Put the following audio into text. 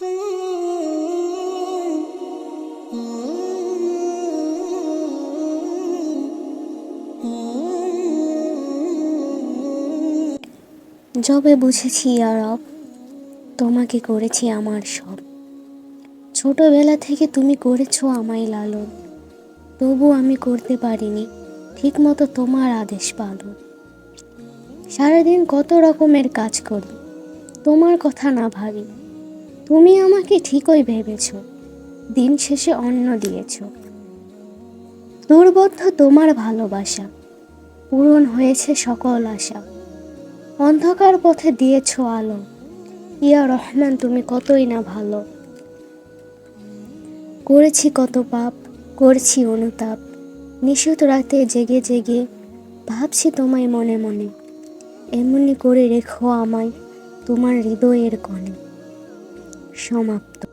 যবে বুঝেছি আরব তোমাকে করেছি আমার সব। ছোটবেলা থেকে তুমি করেছ আমায় লালন, তবু আমি করতে পারিনি ঠিকমতো তোমার আদেশ পালন। সারাদিন কত রকমের কাজ করি তোমার কথা না ভাবি। তুমি আমাকে ঠিকই ভেবেছো। দিন শেষে অন্ন দিয়েছ। দুর্বোধ্য তোমার ভালোবাসা। পূরণ হয়েছে সকল আশা। অন্ধকার পথে দিয়েছ আলো। ইয়া রহমান, তুমি কতই না ভালো। করেছি কত পাপ, করছি অনুতাপ। নিশুত রাতে জেগে জেগে ভাবছি তোমায় মনে মনে। এমনি করে রেখো আমায় তোমার হৃদয়ের কণে। সমাপ্ত।